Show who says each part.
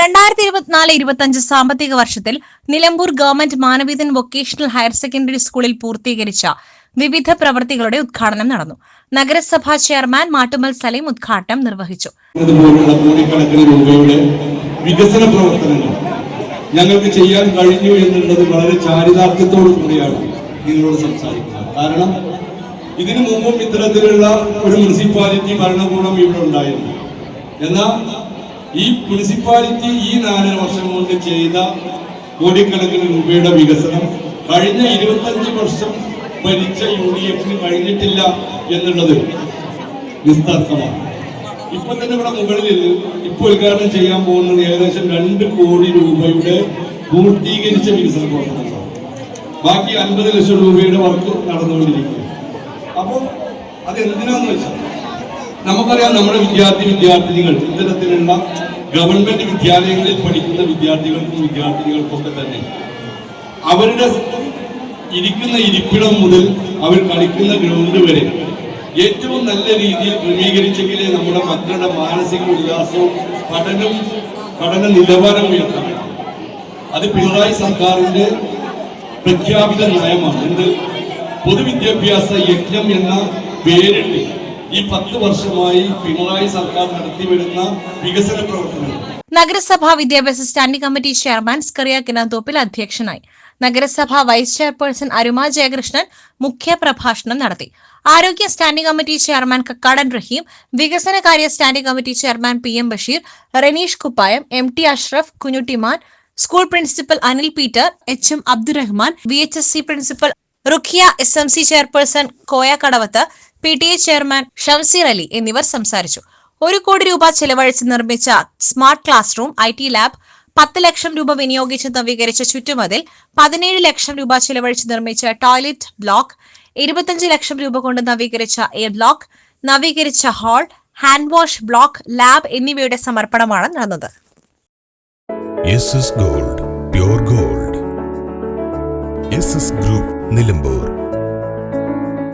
Speaker 1: രണ്ടായിരത്തി ഇരുപത്തിനാല് ഇരുപത്തിയഞ്ച് സാമ്പത്തിക വർഷത്തിൽ Nilambur government Manavedan vocational higher secondary സ്കൂളിൽ പൂർത്തീകരിച്ച വിവിധ പ്രവൃത്തികളുടെ ഉദ്ഘാടനം നടന്നു. നഗരസഭാ ചെയർമാൻ മാട്ടുമൽ സലീം ഉദ്ഘാടനം നിർവഹിച്ചു.
Speaker 2: വികസന പ്രവർത്തനങ്ങൾ ഞങ്ങൾക്ക് ചെയ്യാൻ കഴിഞ്ഞു എന്നുള്ളത് വളരെ ചാരിതാർത്ഥ്യത്തോടു കൂടിയാണ് നിങ്ങളോട് സംസാരിക്കുന്നത്. കാരണം ഇതിനു മുമ്പും ഇത്തരത്തിലുള്ള ഒരു മുനിസിപ്പാലിറ്റി ഭരണകൂടം ഇവിടെ ഉണ്ടായിരുന്നു. എന്നാൽ ഈ മുനിസിപ്പാലിറ്റി ഈ നാലര വർഷം കൊണ്ട് ചെയ്ത കോടിക്കണക്കിന് രൂപയുടെ വികസനം കഴിഞ്ഞ ഇരുപത്തഞ്ച് വർഷം ഭരിച്ച യു ഡി എഫിന് കഴിഞ്ഞിട്ടില്ല എന്നുള്ളത് നിസ്തർക്കമാണ് ഇപ്പൊ തന്നെ ഇവിടെ മുകളിൽ ഇപ്പൊ ഉദ്ഘാടനം ചെയ്യാൻ പോകുന്നത് ഏകദേശം രണ്ട് കോടി രൂപയുടെ പൂർത്തീകരിച്ച വികസന പ്രവർത്തനങ്ങളാണ്. ബാക്കി അൻപത് ലക്ഷം രൂപയുടെ വർക്ക് നടന്നുകൊണ്ടിരിക്കുക അപ്പോൾ അത് എന്തിനാന്ന് വെച്ചാൽ നമുക്കറിയാം നമ്മുടെ വിദ്യാർത്ഥി വിദ്യാർത്ഥിനികൾ ഇത്തരത്തിലുള്ള ഗവൺമെന്റ് വിദ്യാലയങ്ങളിൽ പഠിക്കുന്ന വിദ്യാർത്ഥികൾക്കും വിദ്യാർത്ഥിനികൾക്കൊക്കെ തന്നെ അവരുടെ ഇരിക്കുന്ന ഇരിപ്പിടം മുതൽ അവർ കളിക്കുന്ന ഗ്രൗണ്ട് വരെ ഏറ്റവും നല്ല രീതിയിൽ ക്രമീകരിച്ചെങ്കിലേ നമ്മുടെ മക്കളുടെ മാനസിക ഉല്ലാസവും പഠനവും പഠന നിലവാരം ഉയർത്താൻ അത് പിണറായി സർക്കാരിന്റെ പ്രഖ്യാപിത നയമാണ്. എന്ത്? പൊതുവിദ്യാഭ്യാസ യജ്ഞം എന്ന പേരിട്ട് ഈ പത്ത് വർഷമായി പിണറായി സർക്കാർ നടത്തിവരുന്ന വികസന പ്രവർത്തനങ്ങൾ.
Speaker 1: നഗരസഭാ വിദ്യാഭ്യാസ standing committee chairman Scaria Kinanthoppil അധ്യക്ഷനായി. നഗരസഭാ വൈസ് ചെയർപേഴ്സൺ അരുമ ജയകൃഷ്ണൻ മുഖ്യ പ്രഭാഷണം നടത്തി. ആരോഗ്യ standing committee chairman Kakkadan Rahim വികസന കാര്യ standing committee chairman P M Basheer Ranish Kuppayam M T Ashraf Kunjuttiman school principal Anil Peter H M Abdurahman V H S C principal Rukhiya S M C chairperson Koya Kadavath P T A chairman Shamseer Ali എന്നിവർ സംസാരിച്ചു. ഒരു കോടി രൂപ ചെലവഴിച്ച് നിർമ്മിച്ച smart class room I T lab പത്ത് ലക്ഷം രൂപ വിനിയോഗിച്ച് നവീകരിച്ച ചുറ്റുമതിൽ പതിനേഴ് ലക്ഷം രൂപ ചെലവഴിച്ച് നിർമ്മിച്ച ടോയ്ലറ്റ് ബ്ലോക്ക് ഇരുപത്തഞ്ച് ലക്ഷം രൂപ കൊണ്ട് നവീകരിച്ച എയർ ബ്ലോക്ക് നവീകരിച്ച hall hand wash block lab എന്നിവയുടെ സമർപ്പണമാണ് നടന്നത്.
Speaker 3: Gold gold. ഗ്രൂപ്പ്. നിലമ്പൂർ.